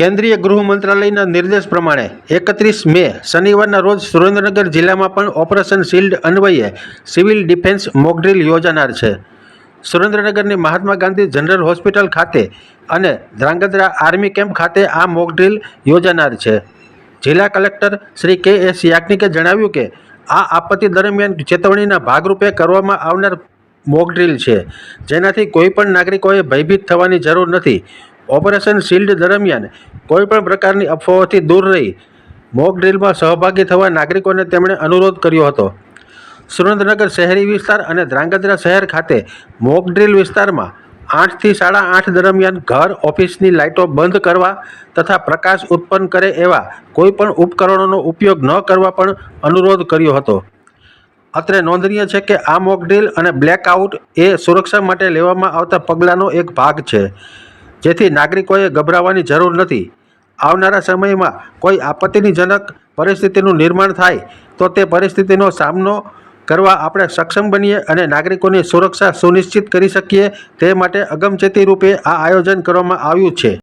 કેન્દ્રીય ગૃહ મંત્રાલયના નિર્દેશ પ્રમાણે એકત્રીસ મે શનિવારના રોજ સુરેન્દ્રનગર જિલ્લામાં પણ ઓપરેશન શિલ્ડ અન્વયે સિવિલ ડિફેન્સ મોકડ્રીલ યોજાનાર છે. સુરેન્દ્રનગરની મહાત્મા ગાંધી જનરલ હોસ્પિટલ ખાતે અને ધ્રાંગધ્રા આર્મી કેમ્પ ખાતે આ મોકડ્રીલ યોજાનાર છે. જિલ્લા કલેક્ટર શ્રી કે એસ યાજ્ઞિકે જણાવ્યું કે આ આપત્તિ દરમિયાન ચેતવણીના ભાગરૂપે કરવામાં આવનાર મોકડ્રીલ છે. જેનાથી કોઈપણ નાગરિકોએ ભયભીત થવાની જરૂર નથી. ઓપરેશન શિલ્ડ દરમિયાન કોઈપણ પ્રકારની અફવાઓથી દૂર રહી. મોકડ્રીલમાં સહભાગી થવા નાગરિકોને તેમણે અનુરોધ કર્યો હતો. સુરેન્દ્રનગર શહેરી વિસ્તાર અને ધ્રાંગધ્રા શહેર ખાતે મોકડ્રીલ વિસ્તારમાં આઠથી સાડા આઠ દરમિયાન ઘર, ઓફિસની લાઇટો બંધ કરવા તથા પ્રકાશ ઉત્પન્ન કરે એવા કોઈપણ ઉપકરણોનો ઉપયોગ ન કરવા પણ અનુરોધ કર્યો હતો. અત્રે નોંધનીય છે કે આ મોક ડ્રીલ અને બ્લેકઆઉટ એ સુરક્ષા માટે લેવામાં આવતા પગલાંનો એક ભાગ છે, જેથી નાગરિકોએ ગભરાવાની જરૂર નથી. આવનારા સમયમાં કોઈ આપત્તિજનક પરિસ્થિતિનું નિર્માણ થાય, તો તે પરિસ્થિતિનો સામનો કરવા આપણે સક્ષમ બનીએ અને નાગરિકોની સુરક્ષા સુનિશ્ચિત કરી શકીએ, તે માટે અગમચેતી રૂપે આ આયોજન કરવામાં આવ્યું છે.